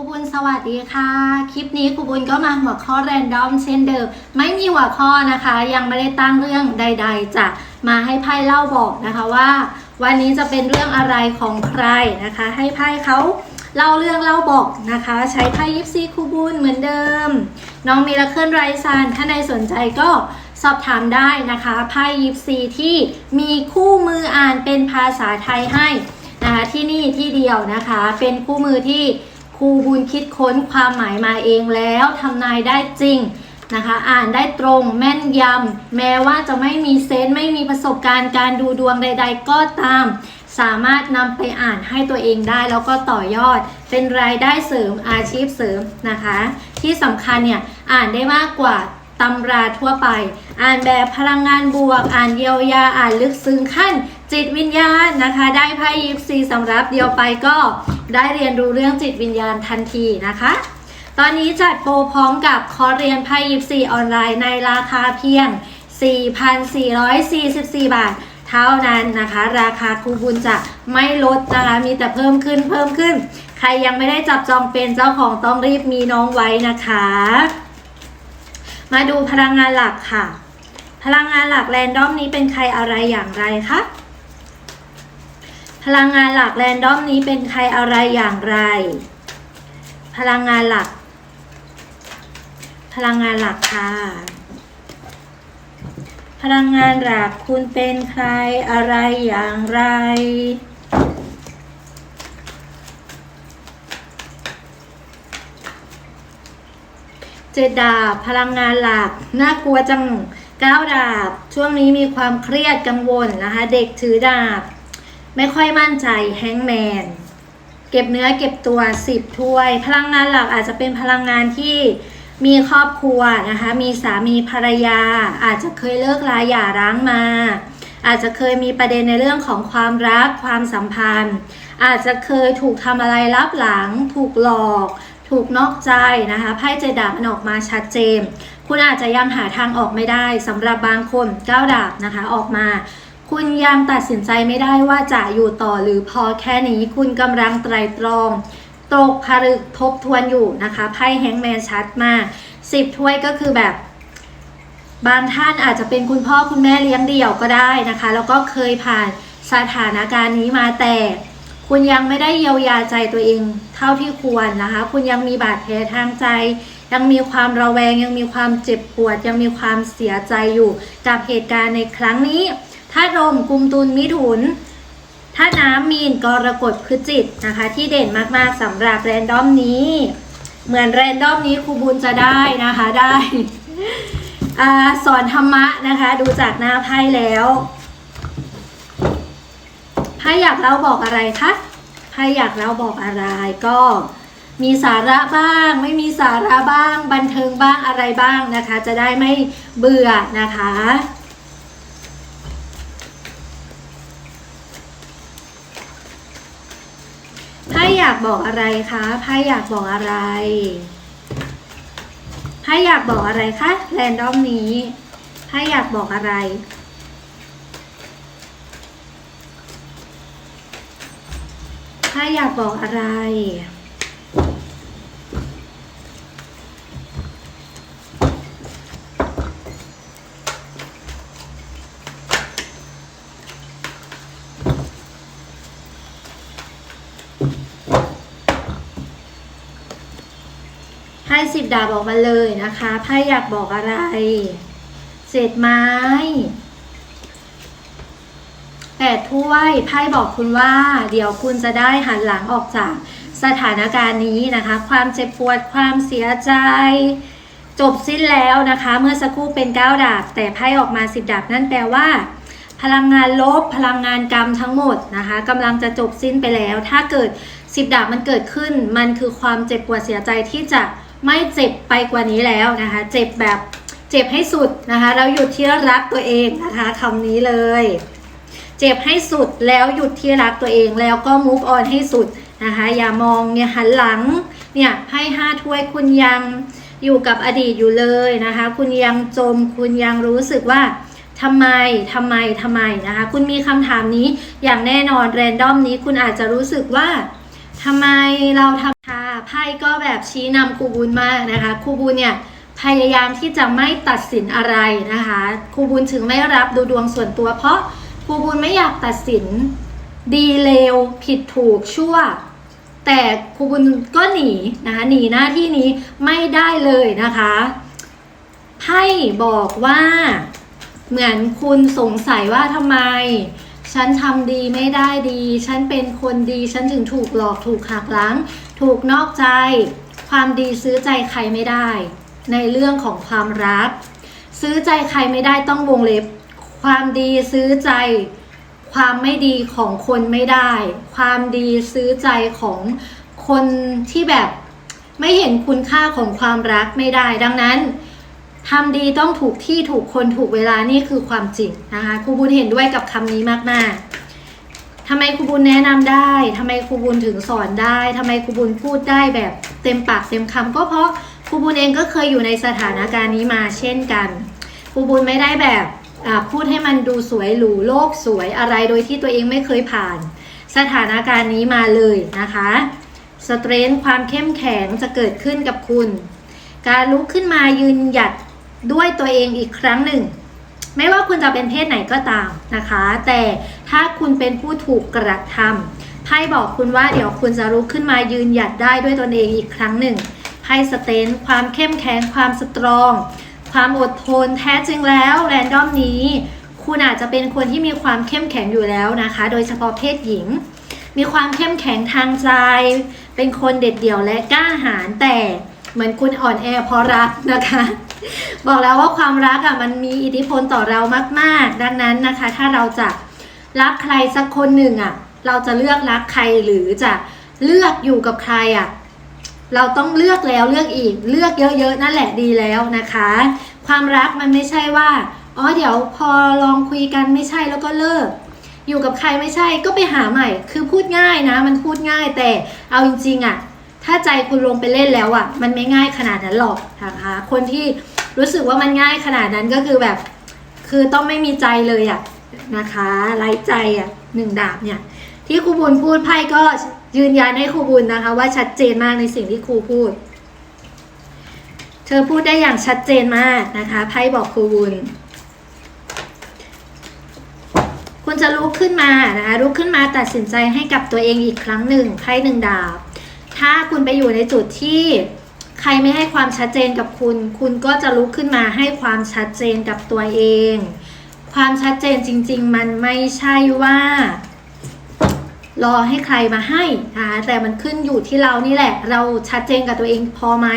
รูบุญสวัสดีค่ะ คลิปนี้ครูบุญก็มาหัวข้อแรนดอมเช่นเดิม ไม่มีหัวข้อนะคะ ยังไม่ได้ตั้งเรื่องใด ๆจะมาให้ไพ่เล่าบอกนะคะว่า วันนี้จะเป็นเรื่องอะไรของใครนะคะ ให้ไพ่เขาเล่าเรื่องเล่าบอกนะคะ ใช้ไพ่ยิปซีครูบุญเหมือนเดิม น้องมีละเคลื่อนไรซานถ้าในสนใจก็สอบถามได้นะคะไพ่ยิปซีที่มีคู่มืออ่านเป็นภาษาไทยให้นะคะที่นี่ที่เดียวนะคะ เป็นคู่มือที่ รูบุญคิดค้นความหมายมาเองแล้วทำนายได้จริงนะคะ อ่านได้ตรงแม่นยำ แม้ว่าจะไม่มีเซนส์ไม่มีประสบการณ์การดูดวงใด ๆ ก็ตาม สามารถนำไปอ่านให้ตัวเองได้แล้วก็ต่อยอด เป็นรายได้เสริมอาชีพเสริมนะคะ ที่สำคัญเนี่ยอ่านได้มากกว่าตำราทั่วไป อ่านแบบพลังงานบวก อ่านเยียวยา อ่านลึกซึ้งขั้น จิตวิญญาณนะคะ ได้ไพ่ยิปซีสำรับเดียวไปก็ได้เรียนรู้เรื่องจิตวิญญาณทันทีนะคะ ตอนนี้จัดโปรพร้อมกับคอร์สเรียนไพ่ยิปซีออนไลน์ในราคาเพียง 4,444 บาท เท่านั้นนะคะ ราคาคูบุญจะไม่ลดนะคะ มีแต่เพิ่มขึ้นเพิ่มขึ้น ใครยังไม่ได้จับจองเป็นเจ้าของต้องรีบมีน้องไว้นะคะ มาดูพลังงานหลักค่ะ พลังงานหลักแรนดอมนี้เป็นใครอะไรอย่างไรคะ พลังงานหลักแรนดอมนี้เป็นใครอะไรอย่างไร พลังงานหลัก พลังงานหลักค่ะ พลังงานหลักคุณเป็นใครอะไรอย่างไรเจดดาบพลังงานหลักน่ากลัวจังก้าวดาบ ช่วงนี้มีความเครียดกังวลนะคะ เด็กถือดาบ ไม่ค่อยมั่นใจแฮงแมนเก็บเนื้อเก็บตัวสิบถ้วย พลังงานหลักอาจจะเป็นพลังงานที่มีครอบครัวนะคะ มีสามีภรรยา อาจจะเคยเลิกลาหย่าร้างมา อาจจะเคยมีประเด็นในเรื่องของความรักความสัมพันธ์ อาจจะเคยถูกทำอะไรลับหลัง ถูกหลอก ถูกนอกใจนะคะไพ่เจดดาบมันออกมาชัดเจน คุณอาจจะยังหาทางออกไม่ได้สำหรับบางคนเก้าดาบนะคะออกมา คุณยังตัดสินใจไม่ได้ว่าจะอยู่ต่อหรือพอแค่นี้คุณกำลังไตรตรอง ตกผลึกทบทวนอยู่นะคะไพ่แฮงแมนชัดมากสิบถ้วยก็คือแบบบางท่านอาจจะเป็นคุณพ่อคุณแม่เลี้ยงเดี่ยวก็ได้นะคะ แล้วก็เคยผ่านสถานการณ์นี้มาแต่ คุณยังไม่ได้เยียวยาใจตัวเองเท่าที่ควรนะคะ คุณยังมีบาดแผลทางใจ ยังมีความระแวง ยังมีความเจ็บปวด ยังมีความเสียใจอยู่กับเหตุการณ์ในครั้งนี้ ถ้าลมกุมตุลมิถุนถ้าน้ำมีนกรกฎพฤจิตนะคะ ที่เด่นมากๆสำหรับแรนดอมนี้ เหมือนแรนดอมนี้ครูบุญจะได้นะคะได้อสอนธรรมะนะคะ ดูจากหน้าไพ่แล้วไพ่อยากเล่าบอกอะไรคะไพ่อยากเล่าบอกอะไรก็มีสาระบ้าง ไม่มีสาระบ้าง บันเทิงบ้างอะไรบ้างนะคะ จะได้ไม่เบื่อนะคะ พ่อยากบอกอะไรคะไพ่อยากบอกอะไรไพ่อยากบอกอะไรคะแรนดอมนี้ไพ่อยากบอกอะไรไพ่อยากบอกอะไร ดาบออกมาเลยนะคะไพ่อยากบอกอะไร เศษไม้แปดถ้วยไพ่บอกคุณว่า เดี๋ยวคุณจะได้หันหลังออกจากสถานการณ์นี้นะคะ ความเจ็บปวดความเสียใจ จบสิ้นแล้วนะคะ เมื่อสักครู่เป็นเก้าดาบ แต่ไพ่ออกมาสิบดาบนั่นแปลว่า พลังงานลบพลังงานกรรมทั้งหมดนะคะกำลังจะจบสิ้นไปแล้ว ถ้าเกิดสิบดาบมันเกิดขึ้น มันคือความเจ็บปวดเสียใจที่จะ ไม่เจ็บไปกว่านี้แล้วนะคะ เจ็บแบบเจ็บให้สุดนะคะแล้วหยุดที่รักตัวเองนะคะคำนี้เลย เจ็บให้สุดแล้วหยุดที่รักตัวเองแล้วก็ move on ให้สุดนะคะ อย่ามองเนี่ยหันหลังเนี่ยให้ห้าถ้วยคุณยังอยู่กับอดีตอยู่เลยนะคะ คุณยังจมคุณยังรู้สึกว่าทำไม ทำไม ทำไมนะคะ คุณมีคำถามนี้อย่างแน่นอน แรนดอมนี้คุณอาจจะรู้สึกว่าทำไมเราทำค่ะ ไพ่ก็แบบชี้นำครูบุญมากนะคะครูบุญเนี่ยพยายามที่จะไม่ตัดสินอะไรนะคะครูบุญถึงไม่รับดูดวงส่วนตัว เพราะครูบุญไม่อยากตัดสินดีเลวผิดถูกชั่ว แต่ครูบุญก็หนีนะคะหนีหน้าที่นี้ไม่ได้เลยนะคะไพ่บอกว่า เหมือนคุณสงสัยว่าทำไม ฉันทำดีไม่ได้ดี ฉันเป็นคนดี ฉันถึงถูกหลอกถูกหักหลัง ถูกนอกใจ ความดีซื้อใจใครไม่ได้ ในเรื่องของความรัก ซื้อใจใครไม่ได้ต้องวงเล็บ ความดีซื้อใจ ความไม่ดีของคนไม่ได้ ความดีซื้อใจของคนที่แบบไม่เห็นคุณค่าของความรักไม่ได้ ดังนั้นทำดีต้องถูกที่ถูกคนถูกเวลานี่คือความจริงนะคะครูบุญเห็นด้วยกับคำนี้มากๆ ทำไมครูบุญแนะนำได้ทำไมครูบุญถึงสอนได้ทำไมครูบุญพูดได้แบบเต็มปากเต็มคำก็เพราะครูบุญเองก็เคยอยู่ในสถานการณ์นี้มาเช่นกันครูบุญไม่ได้แบบพูดให้มันดูสวยหรูโลกสวยอะไรโดยที่ตัวเองไม่เคยผ่าน สถานการณ์นี้มาเลยนะคะสเตรนท์ความเข้มแข็งจะเกิดขึ้นกับคุณ การลุกขึ้นมายืนหยัดด้วยตัวเองอีกครั้งหนึ่ง ไม่ว่าคุณจะเป็นเพศไหนก็ตามนะคะ แต่ถ้าคุณเป็นผู้ถูกกระทำไพ่บอกคุณว่าเดี๋ยวคุณจะลุกขึ้นมายืนหยัดได้ด้วยตนเองอีกครั้งหนึ่งไพ่สเตนท์ความเข้มแข็งความสตรอง ความอดทนแท้จริงแล้วแรนดอมนี้ คุณอาจจะเป็นคนที่มีความเข้มแข็งอยู่แล้วนะคะ โดยเฉพาะเพศหญิง มีความเข้มแข็งทางใจ เป็นคนเด็ดเดี่ยวและกล้าหาญแต่เหมือนคุณอ่อนแอเพราะรักนะคะ บอกแล้วว่าความรักอะมันมีอิทธิพลต่อเรามาก ๆ ดังนั้นนะคะ ถ้าเราจะรักใครสักคนหนึ่งอะ เราจะเลือกรักใครหรือจะเลือกอยู่กับใครอะ เราต้องเลือกแล้วเลือกอีกเลือกเยอะๆนั่นแหละดีแล้วนะคะ ความรักมันไม่ใช่ว่าอ๋อเดี๋ยวพอลองคุยกันไม่ใช่แล้วก็เลิก อยู่กับใครไม่ใช่ก็ไปหาใหม่ คือพูดง่ายนะ มันพูดง่ายแต่เอาจริงๆอะ ถ้าใจคุณลงไปเล่นแล้วอะ่ะ มันไม่ง่ายขนาดนั้นหรอกนะคะคนที่รู้สึกว่ามันง่ายขนาดนั้นก็คือแบบ คือต้องไม่มีใจเลยอะ่ะนะคะไร้ใจอะ่ะหนึ่งดาบเนี่ย ที่ครูบุญพูดไพ่ก็ยืนยันให้ครูบุญนะคะ ว่าชัดเจนมากในสิ่งที่ครูพูด เธอพูดได้อย่างชัดเจนมากนะคะไพ่บอกครูบุญคุณจะลุกขึ้นมานะคะลุกขึ้นมาตัดสินใจให้กับตัวเองอีกครั้งหนึ่งไพ่หนึ่งดาบ ถ้าคุณไปอยู่ในจุดที่ใครไม่ให้ความชัดเจนกับคุณ คุณก็จะลุกขึ้นมาให้ความชัดเจนกับตัวเอง ความชัดเจนจริง ๆ มันไม่ใช่ว่า รอให้ใครมาให้นะคะแต่มันขึ้นอยู่ที่เรานี่แหละ เราชัดเจนกับตัวเองพอไหม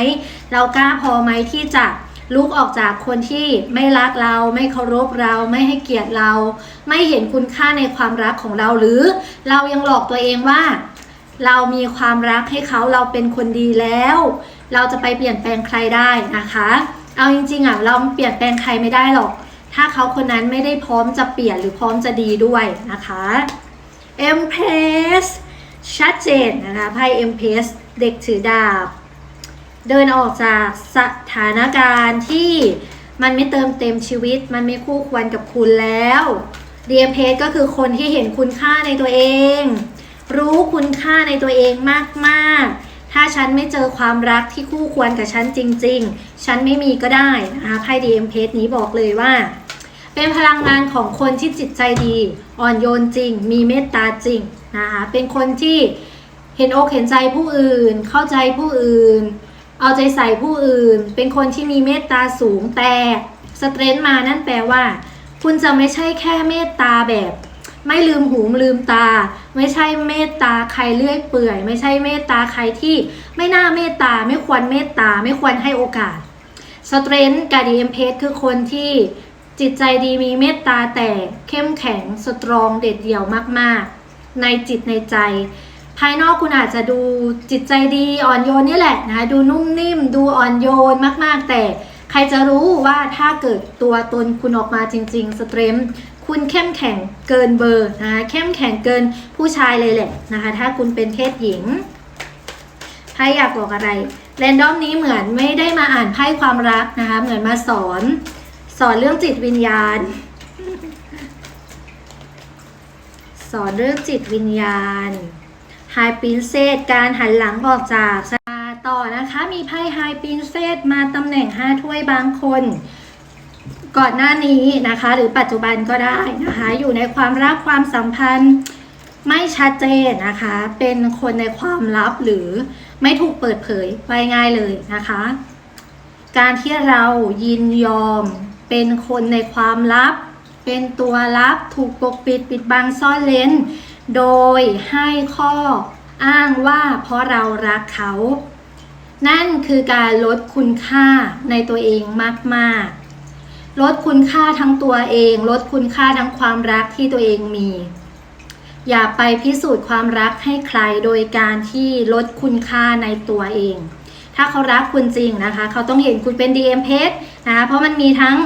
เรากล้าพอไหมที่จะลุกออกจากคนที่ไม่รักเราไม่เคารพเราไม่ให้เกียรติเรา ไม่เห็นคุณค่าในความรักของเราหรือ เรายังหลอกตัวเองว่า เรามีความรักให้เขาเราเป็นคนดีแล้ว เราจะไปเปลี่ยนแปลงใครได้นะคะ เอาจริงๆอะเราเปลี่ยนแปลงใครไม่ได้หรอก ถ้าเขาคนนั้นไม่ได้พร้อมจะเปลี่ยนหรือพร้อมจะดีด้วยนะคะเอ็มเพสชัดเจนนะคะไพ่เอ็มเพสเด็กถือดาบ เดินออกจากสถานการณ์ที่มันไม่เติมเต็มชีวิต มันไม่คู่ควรกับคุณแล้วเดียเพสก็คือคนที่เห็นคุณค่าในตัวเอง รู้คุณค่าในตัวเองมากๆ ถ้าฉันไม่เจอความรักที่คู่ควรกับฉันจริง ๆ ฉันไม่มีก็ได้นะคะไพ่ดีเอ็มเพสนี้บอกเลยว่า เป็นพลังงานของคนที่จิตใจดี อ่อนโยนจริง มีเมตตาจริงนะคะเป็นคนที่เห็นอกเห็นใจผู้อื่น เข้าใจผู้อื่น เอาใจใส่ผู้อื่น เป็นคนที่มีเมตตาสูงแต่สเตรนท์มานั่นแปลว่า คุณจะไม่ใช่แค่เมตตาแบบ ไม่ลืมหูลืมตา ไม่ใช่เมตตาใครเลื่อยเปื่อย ไม่ใช่เมตตาใครที่ไม่น่าเมตตา ไม่ควรเมตตา ไม่ควรให้โอกาสสเตรนท์กับดีเอ็มเพสคือคนที่จิตใจดีมีเมตตาแต่เข้มแข็งสตรองเด็ดเดี่ยวมาก ๆ ในจิตในใจ ภายนอกคุณอาจจะดูจิตใจดีอ่อนโยนนี่แหละนะคะดูนุ่มนิ่ม ดูอ่อนโยนมาก ๆ แต่ใครจะรู้ว่าถ้าเกิดตัวตนคุณออกมาจริง ๆ สเตรม คุณเข้มแข็งเกินเบอร์นะคะเข้มแข็งเกินผู้ชายเลยแหละนะคะ ถ้าคุณเป็นเพศหญิงไพ่อยากบอกอะไรแรนดอมนี้เหมือนไม่ได้มาอ่านไพ่ความรักนะคะ เหมือนมาสอน สอนเรื่องจิตวิญญาณ สอนเรื่องจิตวิญญาณไฮปินเซสการหันหลังออกจากสถาต่อนะคะ มีไพ่ไฮปินเซตมาตำแหน่ง 5 ถ้วยบางคน ก่อนหน้านี้นะคะ หรือปัจจุบันก็ได้นะคะ อยู่ในความรักความสัมพันธ์ไม่ชัดเจนนะคะ เป็นคนในความลับหรือไม่ถูกเปิดเผยไว้ง่ายเลยนะคะ การที่เรายินยอมเป็นคนในความลับ เป็นตัวลับถูกปกปิดปิดบังซ่อนเลนโดยให้ข้ออ้างว่าเพราะเรารักเขา นั่นคือการลดคุณค่าในตัวเองมาก ๆ ลดคุณค่าทั้งตัวเอง ลดคุณค่าทั้งความรักที่ตัวเองมี อย่าไปพิสูจน์ความรักให้ใครโดยการที่ลดคุณค่าในตัวเอง ถ้าเขารักคุณจริงนะคะ เขาต้องเห็นคุณเป็น DM p a g e นะะเพราะมันมีทั้ง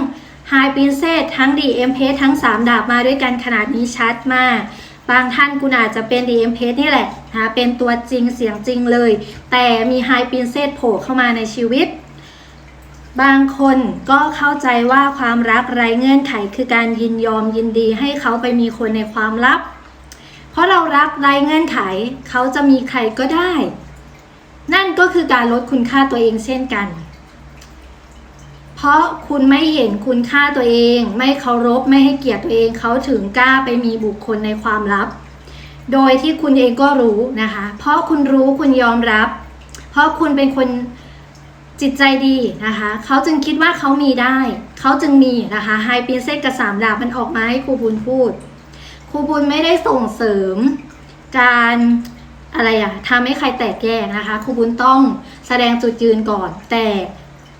High Princess ทั้ง DM p a g e ทั้ง 3 ดาบมาด้วยกันขนาดนี้ชัดมาก บางท่านคุณอาจจะเป็น DM p a g e นี่แหละนะะเป็นตัวจริงเสียงจริงเลย แต่มี High Princess โผล่เข้ามาในชีวิต บางคนก็เข้าใจว่าความรักไร้เงื่อนไขคือการยินยอมยินดีให้เขาไปมีคนในความลับ เพราะเรารักไร้เงื่อนไข เขาจะมีใครก็ได้ นั่นก็คือการลดคุณค่าตัวเองเช่นกัน เพราะคุณไม่เห็นคุณค่าตัวเอง ไม่เคารพไม่ให้เกียรติตัวเอง เขาถึงกล้าไปมีบุคคลในความลับ โดยที่คุณเองก็รู้นะคะ เพราะคุณรู้คุณยอมรับ เพราะคุณเป็นคน จิตใจดีนะคะ เขาจึงคิดว่าเขามีได้ เขาจึงมีนะคะไฮปินเซตกับสามดาบมันออกมาให้ครูบุญพูด ครูบุญไม่ได้ส่งเสริมการอะไรอะทำให้ใครแตกแยกนะคะ ครูบุญต้องแสดงจุดยืนก่อน แต่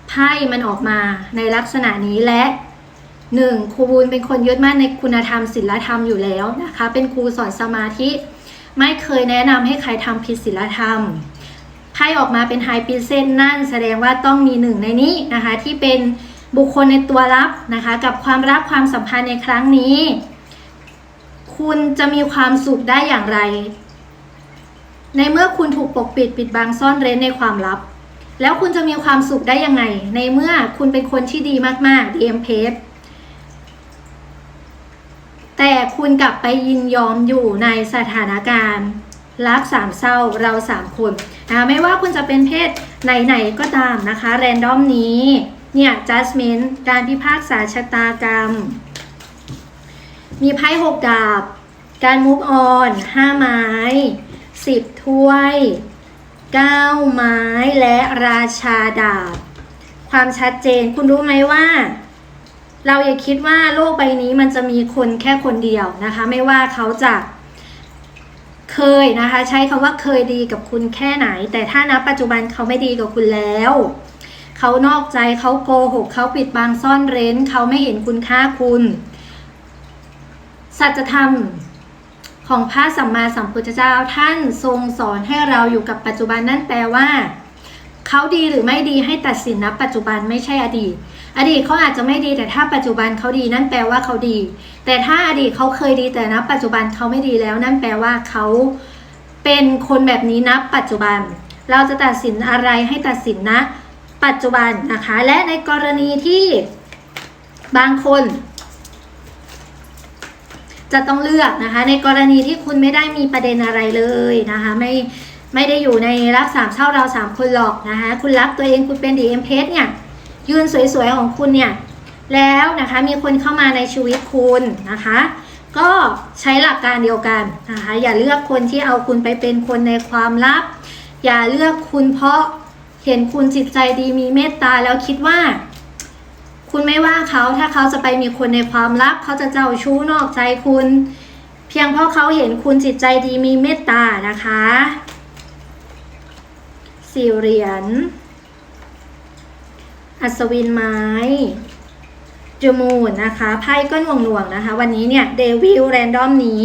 ไพ่มันออกมาในลักษณะนี้และหนึ่งครูบุญเป็นคนยึดมั่นในคุณธรรมศีลธรรมอยู่แล้วนะคะ เป็นครูสอนสมาธิ ไม่เคยแนะนำให้ใครทำผิดศีลธรรม ไพ่ออกมาเป็นไฮปิเซนนั่นแสดงว่าต้องมีหนึ่งในนี้นะคะที่เป็นบุคคลในตัวลับนะคะกับความรักความสัมพันธ์ในครั้งนี้ คุณจะมีความสุขได้อย่างไร ในเมื่อคุณถูกปกปิดปิดบังซ่อนเร้นในความลับ แล้วคุณจะมีความสุขได้ยังไง ในเมื่อคุณเป็นคนที่ดีมากๆ DM p a g แต่คุณกลับไปยินยอมอยู่ในสถานการณ์ รักสามเศร้าเราสามคนนะคะไม่ว่าคุณจะเป็นเพศไหนๆก็ตามนะคะแรนดอมนี้เนี่ย judgment การพิพากษาชะตากรรม มีไพ่หกดาบ การ move on ห้าไม้สิบถ้วยเก้าไม้และราชาดาบ ความชัดเจนคุณรู้ไหมว่า เราอย่าคิดว่าโลกใบนี้มันจะมีคนแค่คนเดียวนะคะ ไม่ว่าเขาจะ เคยนะคะ ใช้คำว่าเคยดีกับคุณแค่ไหน แต่ถ้าณปัจจุบันเขาไม่ดีกับคุณแล้วเขานอกใจเขาโกหกเขาปิดบังซ่อนเร้นเขาไม่เห็นคุณค่าคุณสัจธรรมของพระสัมมาสัมพุทธเจ้าท่านทรงสอนให้เราอยู่กับปัจจุบันนั่นแปลว่า เขาดีหรือไม่ดีให้ตัดสินณปัจจุบันไม่ใช่อดีต อดีตเขาอาจจะไม่ดีแต่ถ้าปัจจุบันเขาดีนั่นแปลว่าเขาดี แต่ถ้าอดีตเขาเคยดีแต่ณปัจจุบันเขาไม่ดีแล้ว นั่นแปลว่าเขาเป็นคนแบบนี้ณปัจจุบัน เราจะตัดสินอะไรให้ตัดสินนะ ปัจจุบันนะคะ และในกรณีที่บางคนจะต้องเลือกนะคะ ในกรณีที่คุณไม่ได้มีประเด็นอะไรเลยนะคะไม่ไม่ได้อยู่ในรักสามเช่าเราสามคนหรอกนะคะ คุณรักตัวเองคุณเป็นดีเอ็มเพเนี่ย ยืนสวยๆของคุณเนี่ยแล้วนะคะมีคนเข้ามาในชีวิตคุณนะคะ ก็ใช้หลักการเดียวกันนะคะอย่าเลือกคนที่เอาคุณไปเป็นคนในความลับ อย่าเลือกคุณเพราะเห็นคุณจิตใจดีมีเมตตาแล้วคิดว่า คุณไม่ว่าเขาถ้าเขาจะไปมีคนในความลับ เขาจะเจ้าชู้นอกใจคุณ เพียงเพราะเขาเห็นคุณจิตใจดีมีเมตตานะคะสี่เหรียญ อัศวินไม้จูมูนนะคะไพ่ก็หน่วงหน่วงๆนะคะ วันนี้เนี่ยเดวิลแรนดอมนี้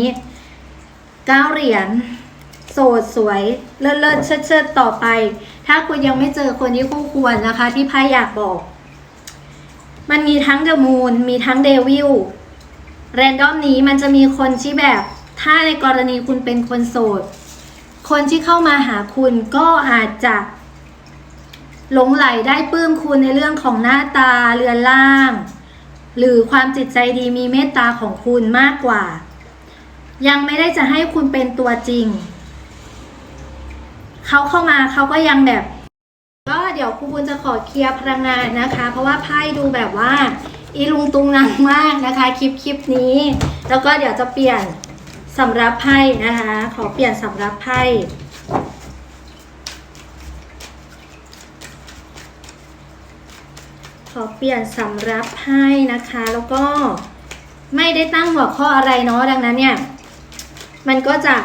เก้าเหรียญโสดสวยเลิศเลิศเชิดเชิดต่อไป ถ้าคุณยังไม่เจอคนที่คู่ควรนะคะ ที่ไพ่อยากบอก มันมีทั้งเดอะมูนมีทั้งเดวิลแรนดอมนี้มันจะมีคนที่แบบ ถ้าในกรณีคุณเป็นคนโสด คนที่เข้ามาหาคุณก็อาจจะ หลงไหลได้ปลื้มคุณในเรื่องของหน้าตาเรือนร่าง หรือความจิตใจดีมีเมตตาของคุณมากกว่า ยังไม่ได้จะให้คุณเป็นตัวจริง เขาเข้ามาเขาก็ยังแบบ ก็เดี๋ยวครูบุญจะขอเคลียร์พลังงานนะคะ เพราะว่าไพ่ดูแบบว่า อีลุงตุงนังมากนะคะคลิปคลิปนี้ แล้วก็เดี๋ยวจะเปลี่ยนสำรับไพ่นะคะ ขอเปลี่ยนสำรับไพ่ ขอเปลี่ยนสำรับไพ่นะคะ แล้วก็ไม่ได้ตั้งหัวข้ออะไรเนาะดังนั้นเนี่ยมันก็จะ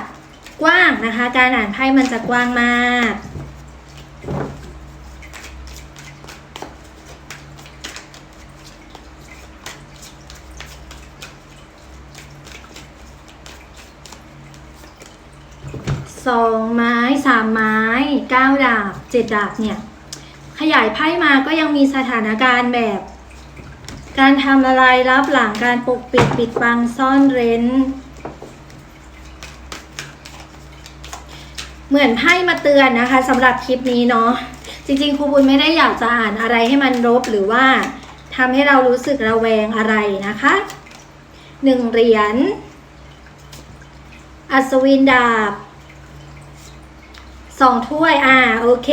กว้างนะคะ การอ่านไพ่มันจะกว้างมากสองไม้สามไม้เก้าดาบเจ็ดดาบเนี่ย ขยายไพ่มาก็ยังมีสถานการณ์แบบ การทำอะไรรับหลังการปกปิดปิดบังซ่อนเร้น เหมือนไพ่มาเตือนนะคะสำหรับคลิปนี้เนาะจริง ๆครูบุญไม่ได้อยากจะอ่านอะไรให้มันรบหรือว่าทำให้เรารู้สึกระแวงอะไรนะคะหนึ่งเหรียญอัศวินดาบสองถ้วย อ่า โอเค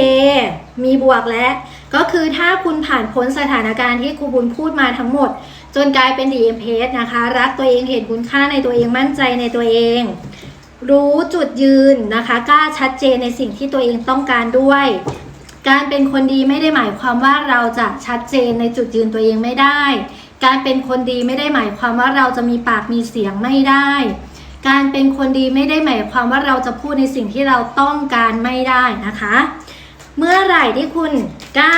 มีบวกแล้วก็คือถ้าคุณผ่านพ้นสถานการณ์ที่ครูบุญพูดมาทั้งหมด จนกลายเป็นดีเอ็มเพสนะคะ รักตัวเองเห็นคุณค่าในตัวเองมั่นใจในตัวเอง รู้จุดยืนนะคะกล้าชัดเจนในสิ่งที่ตัวเองต้องการด้วย การเป็นคนดีไม่ได้หมายความว่าเราจะชัดเจนในจุดยืนตัวเองไม่ได้ การเป็นคนดีไม่ได้หมายความว่าเราจะมีปากมีเสียงไม่ได้ การเป็นคนดีไม่ได้หมายความว่าเราจะพูดในสิ่งที่เราต้องการไม่ได้นะคะ เมื่อไหร่ที่คุณกล้า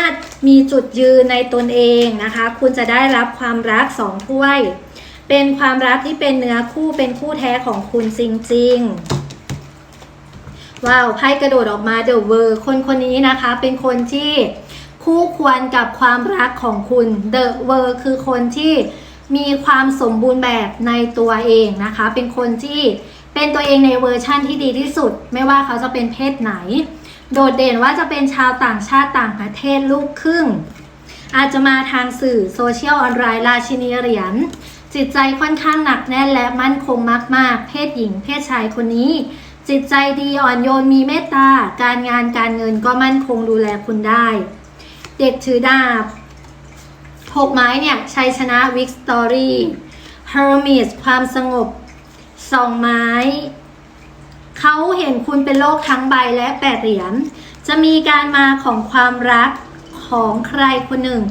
มีจุดยืนในตนเองนะคะ คุณจะได้รับความรักสองถ้วย เป็นความรักที่เป็นเนื้อคู่เป็นคู่แท้ของคุณจริงๆ ว้าวไพ่กระโดดออกมาเดอะเวอร์คนคนนี้นะคะ เป็นคนที่คู่ควรกับความรักของคุณเดอะเวอร์คือคนที่มีความสมบูรณ์แบบในตัวเองนะคะ เป็นคนที่เป็นตัวเองในเวอร์ชั่นที่ดีที่สุด ไม่ว่าเขาจะเป็นเพศไหน โดดเด่นว่าจะเป็นชาวต่างชาติต่างประเทศลูกครึ่ง อาจจะมาทางสื่อโซเชียลออนไลน์ราชินีเหรียญจิตใจค่อนข้างหนักแน่นและมั่นคงมาก ๆ เพศหญิง เพศชายคนนี้ จิตใจดีอ่อนโยนมีเมตตา การงานการเงินก็มั่นคงดูแลคุณได้ เด็กถือดาบหกไม้เนี่ยชัยชนะวิกตอรี่เฮอร์มิสความสงบสองไม้ เขาเห็นคุณเป็นโลกทั้งใบและแปดเหรียญ จะมีการมาของความรักของใครคนหนึ่ง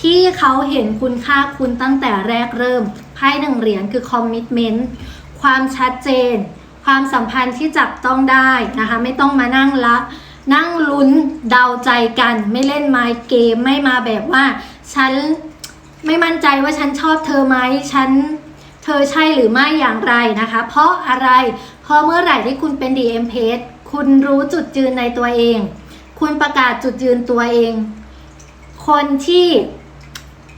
ที่เขาเห็นคุณค่าคุณตั้งแต่แรกเริ่มไพ่หนึ่งเหรียญคือคอมมิชเมนต์ความชัดเจน ความสัมพันธ์ที่จับต้องได้นะคะ ไม่ต้องมานั่งละนั่งลุ้นเดาใจกัน ไม่เล่นไม้เกมไม่มาแบบว่า ฉันไม่มั่นใจว่าฉันชอบเธอไหมฉันเธอใช่หรือไม่อย่างไรนะคะ เพราะอะไร พราะเมื่อไหร่ที่คุณเป็น DM p a g e คุณรู้จุดยืนในตัวเอง คุณประกาศจุดยืนตัวเอง คนที่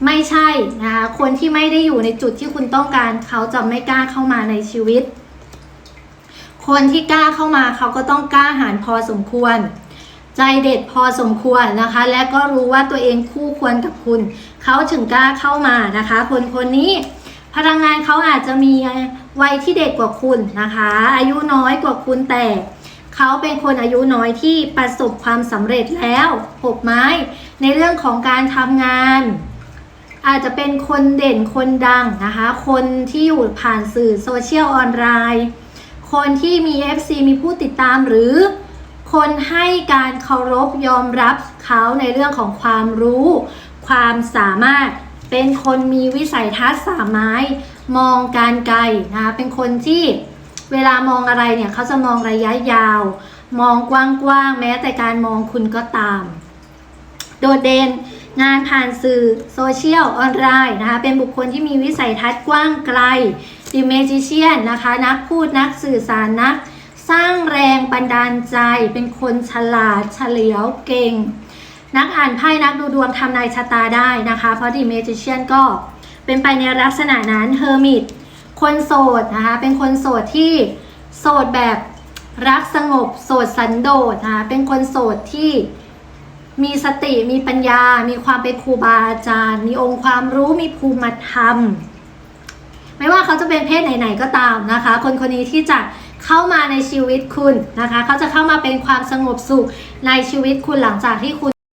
ไม่ใช่นะคะคนที่ไม่ได้อยู่ในจุดที่คุณต้องการเขาจะไม่กล้าเข้ามาในชีวิต คนที่กล้าเข้ามาเขาก็ต้องกล้าหาญพอสมควร ใจเด็ดพอสมควรนะคะ และก็รู้ว่าตัวเองคู่ควรกับคุณ เขาถึงกล้าเข้ามานะคะ คนคนนี้ พลังงานเขาอาจจะมีวัยที่เด็กกว่าคุณนะคะ อายุน้อยกว่าคุณแต่เขาเป็นคนอายุน้อยที่ประสบความสำเร็จแล้วหกไม้ ในเรื่องของการทำงาน อาจจะเป็นคนเด่นคนดังนะคะ คนที่อยู่ผ่านสื่อโซเชียลออนไลน์คนที่มี FC มีผู้ติดตามหรือ คนให้การเคารพยอมรับเขาในเรื่องของความรู้ ความสามารถ เป็นคนมีวิสัยทัศน์สามไม้ มองการไกลนะคะเป็นคนที่เวลามองอะไรเนี่ยเขาจะมองระยะยาว มองกว้างๆแม้แต่การมองคุณก็ตาม โดดเด่นงานผ่านสื่อโซเชียลออนไลน์นะคะเป็นบุคคลที่มีวิสัยทัศน์กว้างไกลดิเมจิเชียนนะคะนักพูดนักสื่อสารนัก สร้างแรงบันดาลใจ เป็นคนฉลาดเฉลียวเก่ง นักอ่านไพ่นักดูดวงทำนายชะตาได้นะคะ เพราะดิเมจิเชียนก็เป็นไปในลักษณะนั้นเฮอร์มิตคนโสดนะคะ เป็นคนโสดที่โสดแบบรักสงบ โสดสันโดษนะคะเป็นคนโสดที่มีสติมีปัญญา มีความเป็นครูบาอาจารย์ มีองค์ความรู้มีภูมิธรรม ไม่ว่าเขาจะเป็นเพศไหนๆก็ตามนะคะ คนคนนี้ที่จะเข้ามาในชีวิตคุณนะคะ เขาจะเข้ามาเป็นความสงบสุขในชีวิตคุณหลังจากที่คุณ